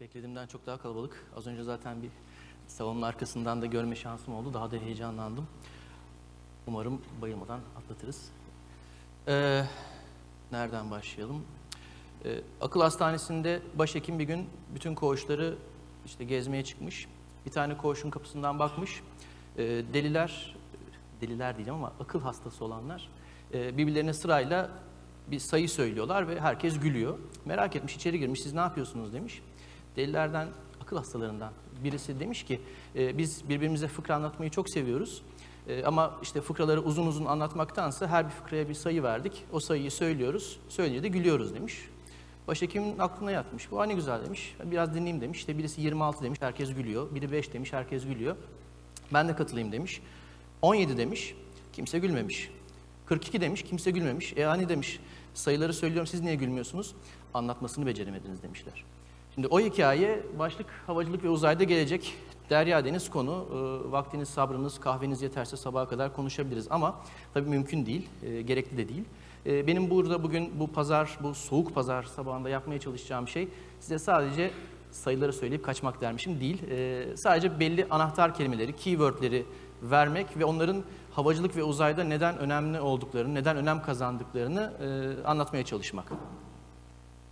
Beklediğimden çok daha kalabalık. Az önce zaten bir salonun arkasından da görme şansım oldu. Daha da heyecanlandım. Umarım bayılmadan atlatırız. Ee, nereden başlayalım? Ee, akıl hastanesinde başhekim bir gün bütün koğuşları işte gezmeye çıkmış. Bir tane koğuşun kapısından bakmış. Ee, deliler, deliler diyeceğim ama akıl hastası olanlar e, birbirlerine sırayla bir sayı söylüyorlar ve herkes gülüyor. Merak etmiş, içeri girmiş, siz ne yapıyorsunuz demiş. Delilerden, akıl hastalarından birisi demiş ki, "E, biz birbirimize fıkra anlatmayı çok seviyoruz. E, ama işte fıkraları uzun uzun anlatmaktansa her bir fıkraya bir sayı verdik. O sayıyı söylüyoruz, söyleyince de gülüyoruz demiş. Başhekimin aklına yatmış. Bu ne güzel demiş. Biraz dinleyeyim demiş. İşte birisi 26 demiş, herkes gülüyor. Biri 5 demiş, herkes gülüyor. Ben de katılayım demiş. 17 demiş, kimse gülmemiş. 42 demiş, kimse gülmemiş. E hani demiş, sayıları söylüyorum siz niye gülmüyorsunuz? Anlatmasını beceremediniz demişler. Şimdi o hikaye başlık havacılık ve uzayda gelecek. Derya deniz konu. E, vaktiniz, sabrınız, kahveniz yeterse sabaha kadar konuşabiliriz. Ama tabii mümkün değil, e, gerekli de değil. E, benim burada bugün bu pazar, bu soğuk pazar sabahında yapmaya çalışacağım şey size sadece sayıları söyleyip kaçmak dermişim değil. E, sadece belli anahtar kelimeleri, keywordleri vermek ve onların havacılık ve uzayda neden önemli olduklarını, neden önem kazandıklarını e, anlatmaya çalışmak.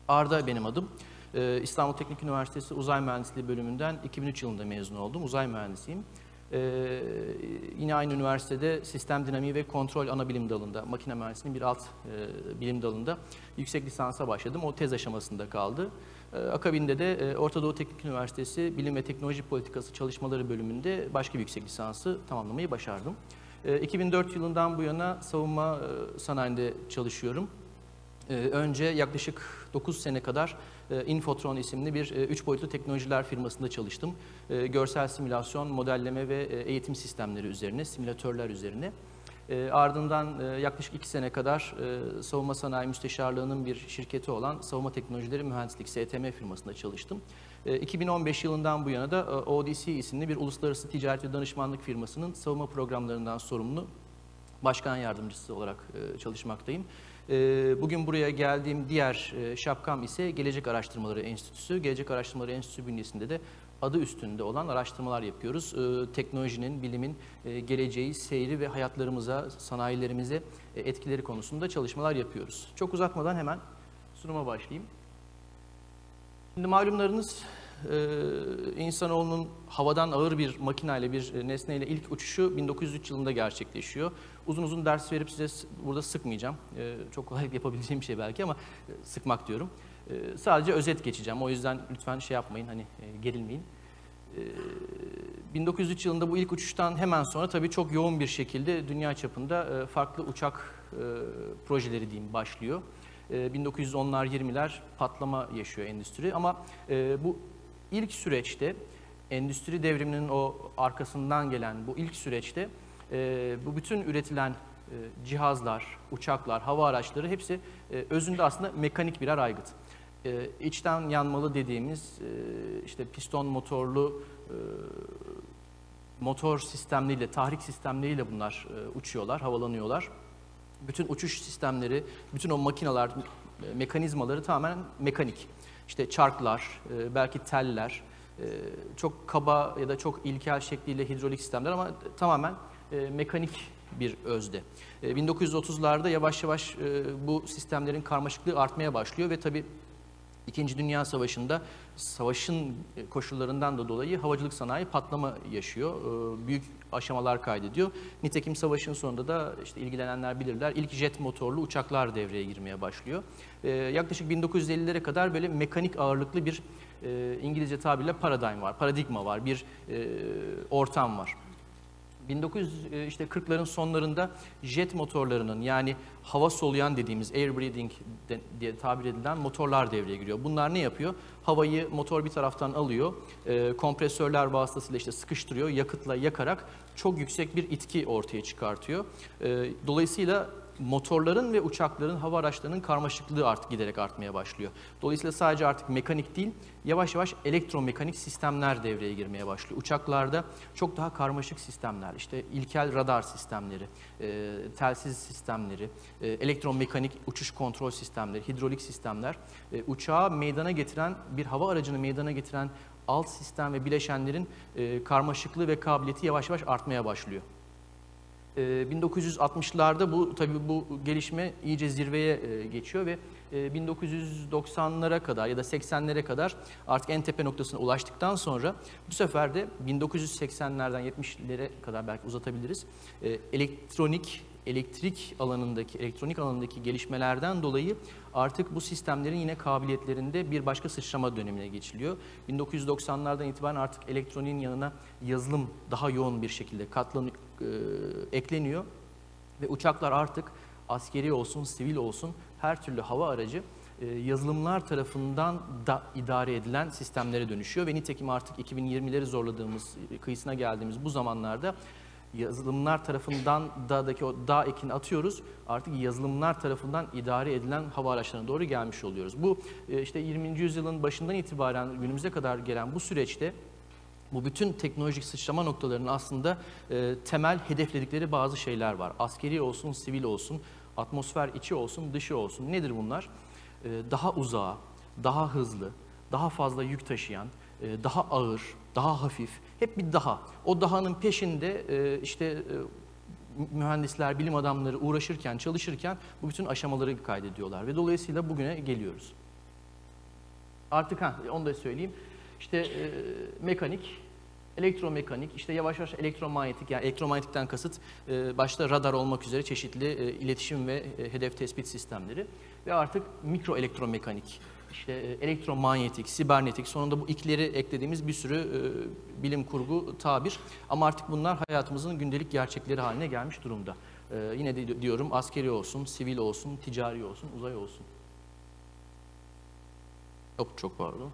Arda benim adım. Ee, İstanbul Teknik Üniversitesi Uzay Mühendisliği bölümünden 2003 yılında mezun oldum. Uzay mühendisiyim. Ee, yine aynı üniversitede sistem dinamiği ve kontrol ana bilim dalında, makine mühendisliğinin bir alt e, bilim dalında yüksek lisansa başladım. O tez aşamasında kaldı. Ee, akabinde de e, Orta Doğu Teknik Üniversitesi Bilim ve Teknoloji Politikası Çalışmaları bölümünde başka bir yüksek lisansı tamamlamayı başardım. Ee, 2004 yılından bu yana savunma e, sanayinde çalışıyorum. Ee, önce yaklaşık 9 sene kadar e, Infotron isimli bir 3 boyutlu teknolojiler firmasında çalıştım. E, Görsel simülasyon, modelleme ve e, eğitim sistemleri üzerine, simülatörler üzerine. E, Ardından e, yaklaşık 2 sene kadar e, savunma sanayi müsteşarlığının bir şirketi olan Savunma Teknolojileri Mühendislik STM firmasında çalıştım. E, 2015 yılından bu yana da e, ODC isimli bir uluslararası ticaret ve danışmanlık firmasının savunma programlarından sorumlu başkan yardımcısı olarak e, çalışmaktayım. E, Bugün buraya geldiğim diğer e, şapkam ise Gelecek Araştırmaları Enstitüsü. Gelecek Araştırmaları Enstitüsü bünyesinde de adı üstünde olan araştırmalar yapıyoruz. E, Teknolojinin, bilimin e, geleceği, seyri ve hayatlarımıza, sanayilerimize e, etkileri konusunda çalışmalar yapıyoruz. Çok uzatmadan hemen sunuma başlayayım. Şimdi malumlarınız e, insanoğlunun havadan ağır bir makinayla, bir nesneyle ilk uçuşu 1903 yılında gerçekleşiyor. Uzun uzun ders verip size burada sıkmayacağım. E, çok kolay yapabileceğim bir şey belki ama e, sıkmak diyorum. E, sadece özet geçeceğim. O yüzden lütfen şey yapmayın, hani e, gerilmeyin. E, 1903 yılında bu ilk uçuştan hemen sonra tabii çok yoğun bir şekilde dünya çapında e, farklı uçak e, projeleri diyeyim başlıyor. E, 1910'lar 20'ler patlama yaşıyor endüstri ama e, bu ilk süreçte endüstri devriminin o arkasından gelen bu ilk süreçte e, bu bütün üretilen e, cihazlar, uçaklar, hava araçları hepsi e, özünde aslında mekanik birer aygıt. E, içten yanmalı dediğimiz e, işte piston motorlu e, motor sistemleriyle, tahrik sistemleriyle bunlar e, uçuyorlar, havalanıyorlar. Bütün uçuş sistemleri, bütün o makineler, e, mekanizmaları tamamen mekanik. İşte çarklar, e, belki teller, e, çok kaba ya da çok ilkel şekliyle hidrolik sistemler ama tamamen e, mekanik bir özde. E, 1930'larda yavaş yavaş e, bu sistemlerin karmaşıklığı artmaya başlıyor ve tabii İkinci Dünya Savaşı'nda savaşın koşullarından da dolayı havacılık sanayi patlama yaşıyor. Ee, Büyük aşamalar kaydediyor. Nitekim savaşın sonunda da işte ilgilenenler bilirler ilk jet motorlu uçaklar devreye girmeye başlıyor. Ee, Yaklaşık 1950'lere kadar böyle mekanik ağırlıklı bir e, İngilizce tabirle paradigm var, paradigma var, bir e, ortam var. 1940'ların sonlarında jet motorlarının yani hava soluyan dediğimiz air breathing de- diye tabir edilen motorlar devreye giriyor. Bunlar ne yapıyor? Havayı motor bir taraftan alıyor, e, kompresörler vasıtasıyla işte sıkıştırıyor, yakıtla yakarak çok yüksek bir itki ortaya çıkartıyor. E, dolayısıyla motorların ve uçakların, hava araçlarının karmaşıklığı artık giderek artmaya başlıyor. Dolayısıyla sadece artık mekanik değil, yavaş yavaş elektromekanik sistemler devreye girmeye başlıyor. Uçaklarda çok daha karmaşık sistemler, işte ilkel radar sistemleri, e, telsiz sistemleri, e, elektromekanik uçuş kontrol sistemleri, hidrolik sistemler, e, uçağı meydana getiren, bir hava aracını meydana getiren alt sistem ve bileşenlerin e, karmaşıklığı ve kabiliyeti yavaş yavaş artmaya başlıyor. E, 1960'larda bu tabii bu gelişme iyice zirveye e, geçiyor ve e, 1990'lara kadar ya da 80'lere kadar artık en tepe noktasına ulaştıktan sonra bu sefer de 1980'lerden 70'lere kadar belki uzatabiliriz. E, elektronik elektrik alanındaki, elektronik alanındaki gelişmelerden dolayı artık bu sistemlerin yine kabiliyetlerinde bir başka sıçrama dönemine geçiliyor. 1990'lardan itibaren artık elektroniğin yanına yazılım daha yoğun bir şekilde katlan, e, ekleniyor ve uçaklar artık askeri olsun, sivil olsun her türlü hava aracı e, yazılımlar tarafından da idare edilen sistemlere dönüşüyor ve nitekim artık 2020'leri zorladığımız, kıyısına geldiğimiz bu zamanlarda yazılımlar tarafından dağdaki o dağ ekini atıyoruz. Artık yazılımlar tarafından idare edilen hava araçlarına doğru gelmiş oluyoruz. Bu e, işte 20. yüzyılın başından itibaren günümüze kadar gelen bu süreçte bu bütün teknolojik sıçrama noktalarının aslında e, temel hedefledikleri bazı şeyler var. Askeri olsun, sivil olsun, atmosfer içi olsun, dışı olsun. Nedir bunlar? E, daha uzağa, daha hızlı, daha fazla yük taşıyan, e, daha ağır, daha hafif, hep bir daha. O dahanın peşinde e, işte e, mühendisler, bilim adamları uğraşırken, çalışırken bu bütün aşamaları kaydediyorlar ve dolayısıyla bugüne geliyoruz. Artık ha, onu da söyleyeyim. İşte e, mekanik, elektromekanik, işte yavaş yavaş elektromanyetik, yani elektromanyetikten kasıt e, başta radar olmak üzere çeşitli e, iletişim ve e, hedef tespit sistemleri ve artık mikro elektromekanik işte e, elektromanyetik, sibernetik, sonunda bu ikleri eklediğimiz bir sürü e, bilim kurgu tabir. Ama artık bunlar hayatımızın gündelik gerçekleri haline gelmiş durumda. E, yine de diyorum askeri olsun, sivil olsun, ticari olsun, uzay olsun. Yok çok pardon.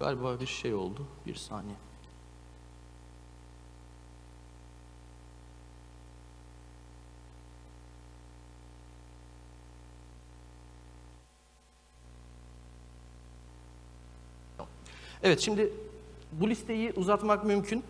Galiba bir şey oldu. Bir saniye. Evet şimdi bu listeyi uzatmak mümkün.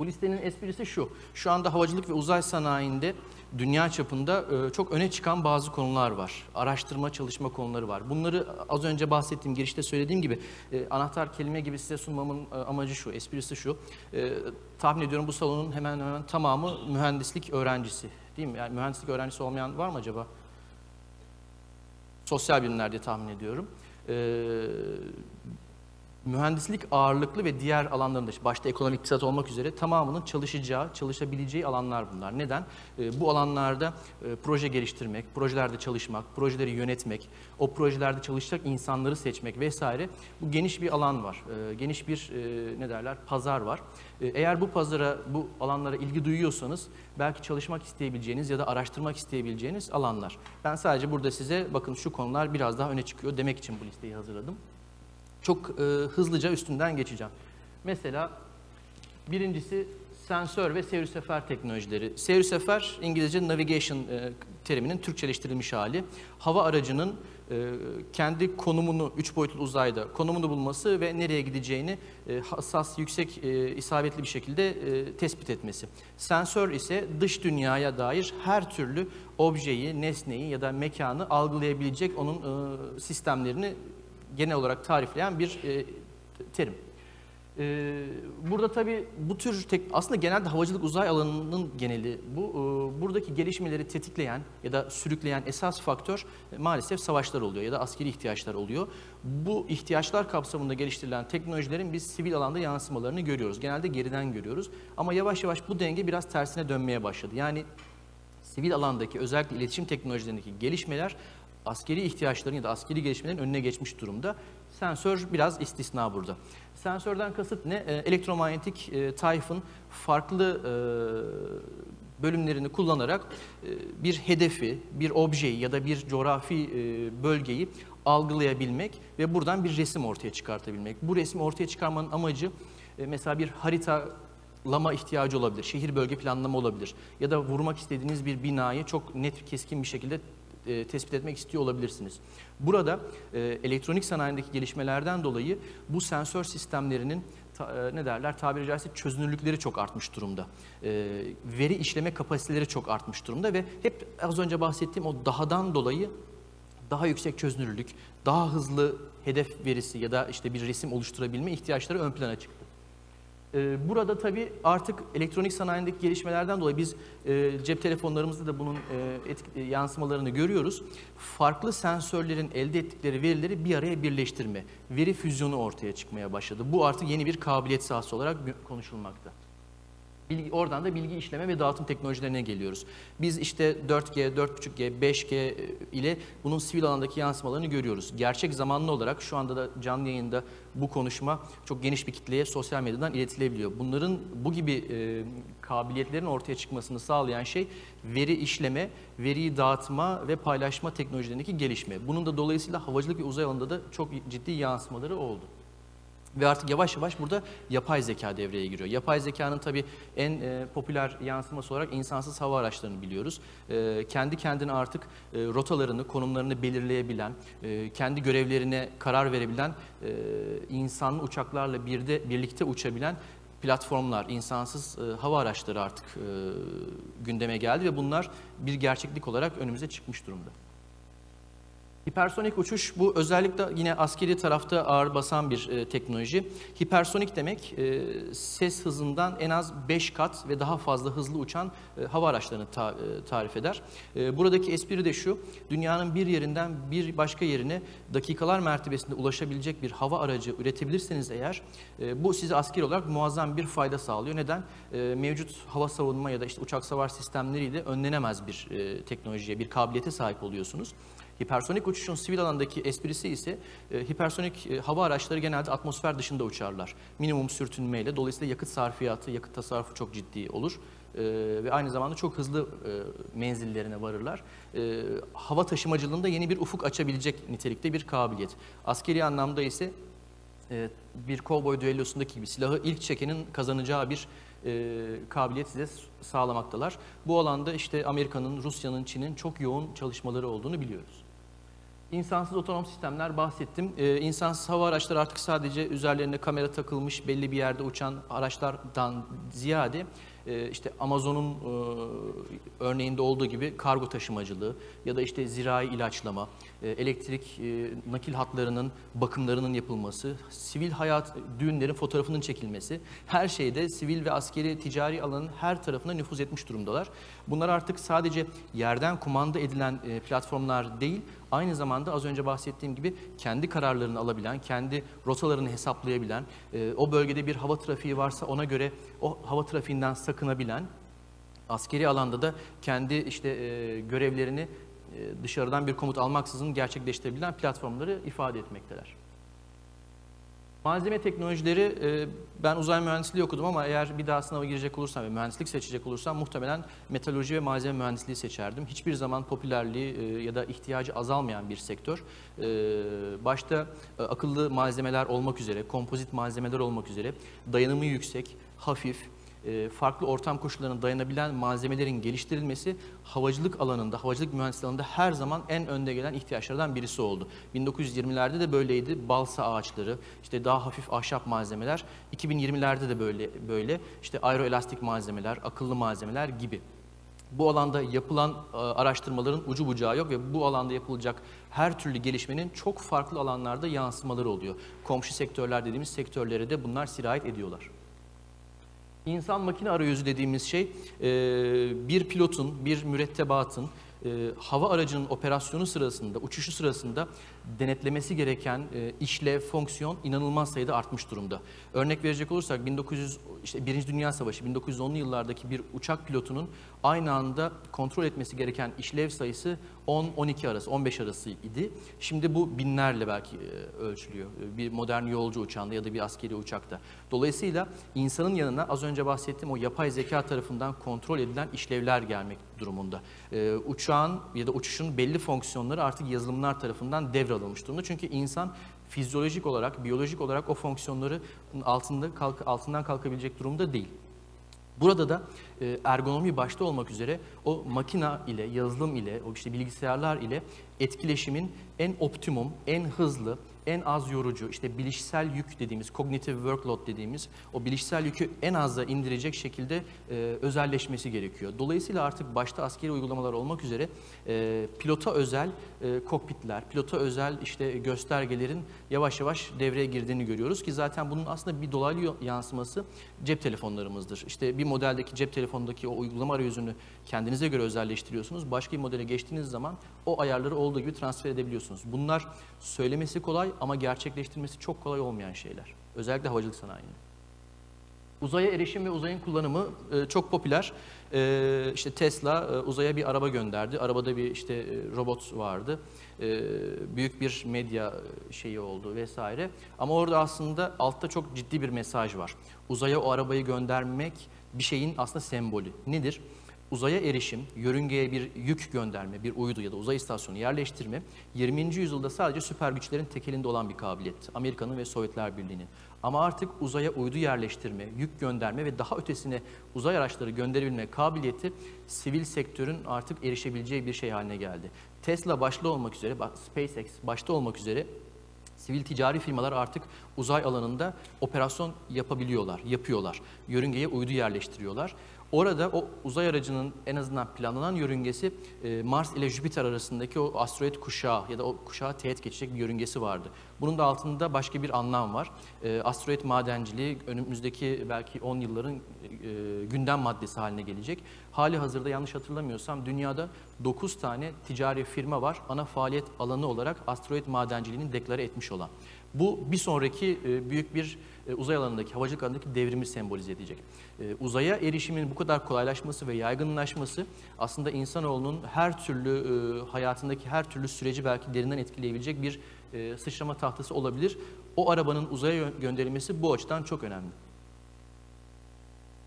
Bu listenin esprisi şu. Şu anda havacılık ve uzay sanayinde dünya çapında e, çok öne çıkan bazı konular var. Araştırma, çalışma konuları var. Bunları az önce bahsettiğim, girişte söylediğim gibi e, anahtar kelime gibi size sunmamın e, amacı şu, esprisi şu. Tahmin ediyorum bu salonun hemen hemen tamamı mühendislik öğrencisi. Değil mi? Yani mühendislik öğrencisi olmayan var mı acaba? Sosyal bilimler diye tahmin ediyorum mühendislik ağırlıklı ve diğer alanlarında başta ekonomik iktisat olmak üzere tamamının çalışacağı, çalışabileceği alanlar bunlar. Neden? E, bu alanlarda e, proje geliştirmek, projelerde çalışmak, projeleri yönetmek, o projelerde çalışacak insanları seçmek vesaire bu geniş bir alan var. E, geniş bir e, ne derler pazar var. E, eğer bu pazara, bu alanlara ilgi duyuyorsanız belki çalışmak isteyebileceğiniz ya da araştırmak isteyebileceğiniz alanlar. Ben sadece burada size bakın şu konular biraz daha öne çıkıyor demek için bu listeyi hazırladım. Çok e, hızlıca üstünden geçeceğim. Mesela birincisi sensör ve seyir sefer teknolojileri. Seyir sefer İngilizce navigation e, teriminin Türkçeleştirilmiş hali. Hava aracının e, kendi konumunu üç boyutlu uzayda konumunu bulması ve nereye gideceğini e, hassas, yüksek, e, isabetli bir şekilde e, tespit etmesi. Sensör ise dış dünyaya dair her türlü objeyi, nesneyi ya da mekanı algılayabilecek onun e, sistemlerini genel olarak tarifleyen bir e, terim. E, burada tabii bu tür tek, aslında genelde havacılık uzay alanının geneli bu. E, buradaki gelişmeleri tetikleyen ya da sürükleyen esas faktör e, maalesef savaşlar oluyor ya da askeri ihtiyaçlar oluyor. Bu ihtiyaçlar kapsamında geliştirilen teknolojilerin biz sivil alanda yansımalarını görüyoruz. Genelde geriden görüyoruz. Ama yavaş yavaş bu denge biraz tersine dönmeye başladı. Yani sivil alandaki özellikle iletişim teknolojilerindeki gelişmeler askeri ihtiyaçların ya da askeri gelişmelerin önüne geçmiş durumda. Sensör biraz istisna burada. Sensörden kasıt ne? E, elektromanyetik e, tayfın farklı e, bölümlerini kullanarak e, bir hedefi, bir objeyi ya da bir coğrafi e, bölgeyi algılayabilmek ve buradan bir resim ortaya çıkartabilmek. Bu resmi ortaya çıkarmanın amacı e, mesela bir haritalama ihtiyacı olabilir, şehir bölge planlama olabilir ya da vurmak istediğiniz bir binayı çok net, keskin bir şekilde e, tespit etmek istiyor olabilirsiniz. Burada e, elektronik sanayindeki gelişmelerden dolayı bu sensör sistemlerinin ta- e, ne derler tabiri caizse çözünürlükleri çok artmış durumda. E, veri işleme kapasiteleri çok artmış durumda ve hep az önce bahsettiğim o dahadan dolayı daha yüksek çözünürlük, daha hızlı hedef verisi ya da işte bir resim oluşturabilme ihtiyaçları ön plana çıktı. Ee, Burada tabii artık elektronik sanayindeki gelişmelerden dolayı biz e, cep telefonlarımızda da bunun e, e, yansımalarını görüyoruz. Farklı sensörlerin elde ettikleri verileri bir araya birleştirme, veri füzyonu ortaya çıkmaya başladı. Bu artık yeni bir kabiliyet sahası olarak konuşulmakta. Bilgi, oradan da bilgi işleme ve dağıtım teknolojilerine geliyoruz. Biz işte 4G, 4.5G, 5G ile bunun sivil alandaki yansımalarını görüyoruz. Gerçek zamanlı olarak şu anda da canlı yayında bu konuşma çok geniş bir kitleye sosyal medyadan iletilebiliyor. Bunların bu gibi e, kabiliyetlerin ortaya çıkmasını sağlayan şey veri işleme, veriyi dağıtma ve paylaşma teknolojilerindeki gelişme. Bunun da dolayısıyla havacılık ve uzay alanında da çok ciddi yansımaları oldu. Ve artık yavaş yavaş burada yapay zeka devreye giriyor. Yapay zekanın tabii en e, popüler yansıması olarak insansız hava araçlarını biliyoruz. E, kendi kendine artık e, rotalarını, konumlarını belirleyebilen, e, kendi görevlerine karar verebilen, e, insanlı uçaklarla birde birlikte uçabilen platformlar, insansız e, hava araçları artık e, gündeme geldi ve bunlar bir gerçeklik olarak önümüze çıkmış durumda. Hipersonik uçuş bu özellikle yine askeri tarafta ağır basan bir e, teknoloji. Hipersonik demek e, ses hızından en az 5 kat ve daha fazla hızlı uçan e, hava araçlarını ta- e, tarif eder. E, buradaki espri de şu, dünyanın bir yerinden bir başka yerine dakikalar mertebesinde ulaşabilecek bir hava aracı üretebilirseniz eğer e, bu size askeri olarak muazzam bir fayda sağlıyor. Neden? E, mevcut hava savunma ya da işte uçak savar sistemleriyle önlenemez bir e, teknolojiye, bir kabiliyete sahip oluyorsunuz. Hipersonik uçuşun sivil alandaki esprisi ise e, hipersonik e, hava araçları genelde atmosfer dışında uçarlar. Minimum sürtünmeyle dolayısıyla yakıt sarfiyatı, yakıt tasarrufu çok ciddi olur. E, ve aynı zamanda çok hızlı e, menzillerine varırlar. E, hava taşımacılığında yeni bir ufuk açabilecek nitelikte bir kabiliyet. Askeri anlamda ise e, bir kovboy düellosundaki gibi silahı ilk çekenin kazanacağı bir e, kabiliyet size sağlamaktalar. Bu alanda işte Amerika'nın, Rusya'nın, Çin'in çok yoğun çalışmaları olduğunu biliyoruz. İnsansız otonom sistemler bahsettim. Ee, insansız hava araçları artık sadece üzerlerine kamera takılmış belli bir yerde uçan araçlardan ziyade e, işte Amazon'un e, örneğinde olduğu gibi kargo taşımacılığı ya da işte zirai ilaçlama, e, elektrik e, nakil hatlarının bakımlarının yapılması, sivil hayat düğünlerin fotoğrafının çekilmesi, her şeyde sivil ve askeri ticari alanın her tarafına nüfuz etmiş durumdalar. Bunlar artık sadece yerden kumanda edilen e, platformlar değil, aynı zamanda az önce bahsettiğim gibi kendi kararlarını alabilen, kendi rotalarını hesaplayabilen, e, o bölgede bir hava trafiği varsa ona göre o hava trafiğinden sakınabilen, askeri alanda da kendi işte e, görevlerini dışarıdan bir komut almaksızın gerçekleştirebilen platformları ifade etmekteler. Malzeme teknolojileri, e, ben uzay mühendisliği okudum ama eğer bir daha sınava girecek olursam ve mühendislik seçecek olursam muhtemelen metalurji ve malzeme mühendisliği seçerdim. Hiçbir zaman popülerliği e, ya da ihtiyacı azalmayan bir sektör. E, Başta akıllı malzemeler olmak üzere, kompozit malzemeler olmak üzere dayanımı yüksek, hafif, farklı ortam koşullarına dayanabilen malzemelerin geliştirilmesi havacılık alanında, havacılık mühendisliği alanında her zaman en önde gelen ihtiyaçlardan birisi oldu. 1920'lerde de böyleydi. Balsa ağaçları, işte daha hafif ahşap malzemeler. 2020'lerde de böyle böyle. İşte aeroelastik malzemeler, akıllı malzemeler gibi. Bu alanda yapılan e, araştırmaların ucu bucağı yok ve bu alanda yapılacak her türlü gelişmenin çok farklı alanlarda yansımaları oluyor. Komşu sektörler dediğimiz sektörlere de bunlar sirayet ediyorlar. İnsan makine arayüzü dediğimiz şey e, bir pilotun, bir mürettebatın e, hava aracının operasyonu sırasında, uçuşu sırasında denetlemesi gereken e, işlev, fonksiyon inanılmaz sayıda artmış durumda. Örnek verecek olursak işte Birinci Dünya Savaşı 1910'lu yıllardaki bir uçak pilotunun aynı anda kontrol etmesi gereken işlev sayısı 10-12 arası, 15 arası idi. Şimdi bu binlerle belki e, ölçülüyor. E, Bir modern yolcu uçağında ya da bir askeri uçakta. Dolayısıyla insanın yanına az önce bahsettiğim o yapay zeka tarafından kontrol edilen işlevler gelmek durumunda. E, uçağın ya da uçuşun belli fonksiyonları artık yazılımlar tarafından devralınmış durumda. Çünkü insan fizyolojik olarak, biyolojik olarak o fonksiyonları altında kalk, altından kalkabilecek durumda değil. Burada da e, ergonomi başta olmak üzere o makina ile, yazılım ile, o işte bilgisayarlar ile etkileşimin en optimum, en hızlı, en az yorucu, işte bilişsel yük dediğimiz, cognitive workload dediğimiz o bilişsel yükü en aza indirecek şekilde e, özelleşmesi gerekiyor. Dolayısıyla artık başta askeri uygulamalar olmak üzere e, pilota özel e, kokpitler, pilota özel işte göstergelerin yavaş yavaş devreye girdiğini görüyoruz ki zaten bunun aslında bir dolaylı yansıması cep telefonlarımızdır. İşte bir modeldeki cep telefonundaki o uygulama arayüzünü kendinize göre özelleştiriyorsunuz. Başka bir modele geçtiğiniz zaman o ayarları olduğu gibi transfer edebiliyorsunuz. Bunlar söylemesi kolay ama gerçekleştirmesi çok kolay olmayan şeyler. Özellikle havacılık sanayinde. Uzaya erişim ve uzayın kullanımı e, çok popüler. E, işte Tesla e, uzaya bir araba gönderdi. Arabada bir işte e, robot vardı. E, büyük bir medya şeyi oldu vesaire. Ama orada aslında altta çok ciddi bir mesaj var. Uzaya o arabayı göndermek bir şeyin aslında sembolü. Nedir? Uzaya erişim, yörüngeye bir yük gönderme, bir uydu ya da uzay istasyonu yerleştirme 20. yüzyılda sadece süper güçlerin tekelinde olan bir kabiliyetti. Amerika'nın ve Sovyetler Birliği'nin. Ama artık uzaya uydu yerleştirme, yük gönderme ve daha ötesine uzay araçları gönderebilme kabiliyeti sivil sektörün artık erişebileceği bir şey haline geldi. Tesla başta olmak üzere, SpaceX başta olmak üzere Sivil ticari firmalar artık uzay alanında operasyon yapabiliyorlar, yapıyorlar. Yörüngeye uydu yerleştiriyorlar. Orada o uzay aracının en azından planlanan yörüngesi e, Mars ile Jüpiter arasındaki o asteroid kuşağı ya da o kuşağı teğet geçecek bir yörüngesi vardı. Bunun da altında başka bir anlam var. E, asteroid madenciliği önümüzdeki belki 10 yılların e, gündem maddesi haline gelecek. Hali hazırda yanlış hatırlamıyorsam dünyada 9 tane ticari firma var ana faaliyet alanı olarak asteroid madenciliğini deklare etmiş olan. Bu bir sonraki e, büyük bir e, uzay alanındaki, havacılık alanındaki devrimi sembolize edecek. E, uzaya erişimin bu kadar kolaylaşması ve yaygınlaşması aslında insanoğlunun her türlü hayatındaki her türlü süreci belki derinden etkileyebilecek bir sıçrama tahtası olabilir. O arabanın uzaya gönderilmesi bu açıdan çok önemli.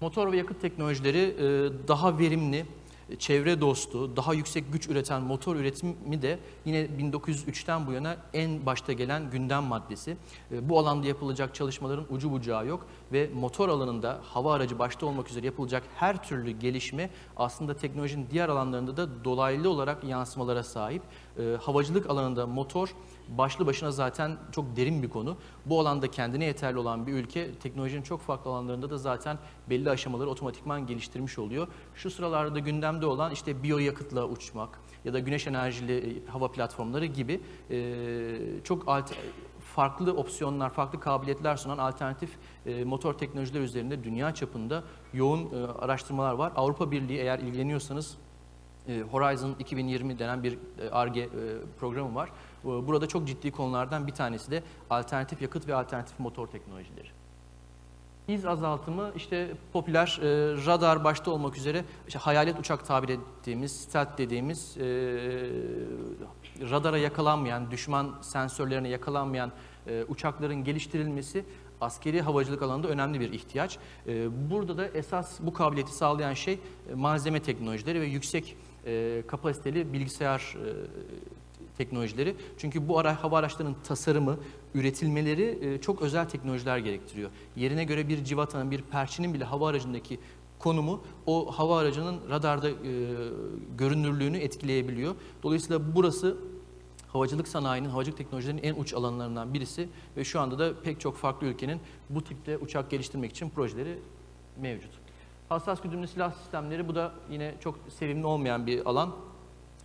Motor ve yakıt teknolojileri daha verimli, çevre dostu, daha yüksek güç üreten motor üretimi de yine 1903'ten bu yana en başta gelen gündem maddesi. E, bu alanda yapılacak çalışmaların ucu bucağı yok ve motor alanında hava aracı başta olmak üzere yapılacak her türlü gelişme aslında teknolojinin diğer alanlarında da dolaylı olarak yansımalara sahip. E, havacılık alanında motor başlı başına zaten çok derin bir konu. Bu alanda kendine yeterli olan bir ülke teknolojinin çok farklı alanlarında da zaten belli aşamaları otomatikman geliştirmiş oluyor. Şu sıralarda gündemde olan işte biyoyakıtla uçmak ya da güneş enerjili e, hava platformları gibi e, çok alt, farklı opsiyonlar, farklı kabiliyetler sunan alternatif e, motor teknolojiler üzerinde dünya çapında yoğun e, araştırmalar var. Avrupa Birliği eğer ilgileniyorsanız e, Horizon 2020 denen bir ARGE programı var. Burada çok ciddi konulardan bir tanesi de alternatif yakıt ve alternatif motor teknolojileri. İz azaltımı işte popüler e, radar başta olmak üzere işte hayalet uçak tabir ettiğimiz, stealth dediğimiz e, radara yakalanmayan, düşman sensörlerine yakalanmayan e, uçakların geliştirilmesi askeri havacılık alanında önemli bir ihtiyaç. E, burada da esas bu kabiliyeti sağlayan şey e, malzeme teknolojileri ve yüksek e, kapasiteli bilgisayar e, teknolojileri. Çünkü bu ara, hava araçlarının tasarımı, üretilmeleri e, çok özel teknolojiler gerektiriyor. Yerine göre bir civatanın, bir perçinin bile hava aracındaki konumu o hava aracının radarda e, görünürlüğünü etkileyebiliyor. Dolayısıyla burası havacılık sanayinin, havacılık teknolojilerinin en uç alanlarından birisi ve şu anda da pek çok farklı ülkenin bu tipte uçak geliştirmek için projeleri mevcut. Hassas güdümlü silah sistemleri bu da yine çok sevimli olmayan bir alan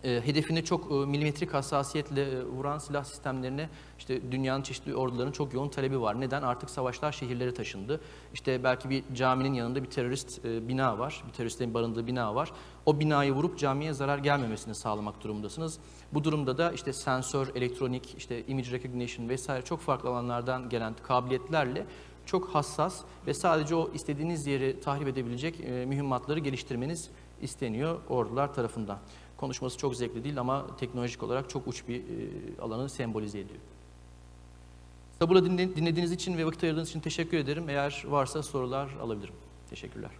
e, hedefini çok e, milimetrik hassasiyetle e, vuran silah sistemlerine işte dünyanın çeşitli ordularının çok yoğun talebi var. Neden? Artık savaşlar şehirlere taşındı. İşte belki bir caminin yanında bir terörist e, bina var, bir teröristlerin barındığı bina var. O binayı vurup camiye zarar gelmemesini sağlamak durumundasınız. Bu durumda da işte sensör, elektronik, işte image recognition vesaire çok farklı alanlardan gelen kabiliyetlerle çok hassas ve sadece o istediğiniz yeri tahrip edebilecek e, mühimmatları geliştirmeniz isteniyor ordular tarafından. Konuşması çok zevkli değil ama teknolojik olarak çok uç bir e, alanı sembolize ediyor. Sabırla dinle- dinlediğiniz için ve vakit ayırdığınız için teşekkür ederim. Eğer varsa sorular alabilirim. Teşekkürler.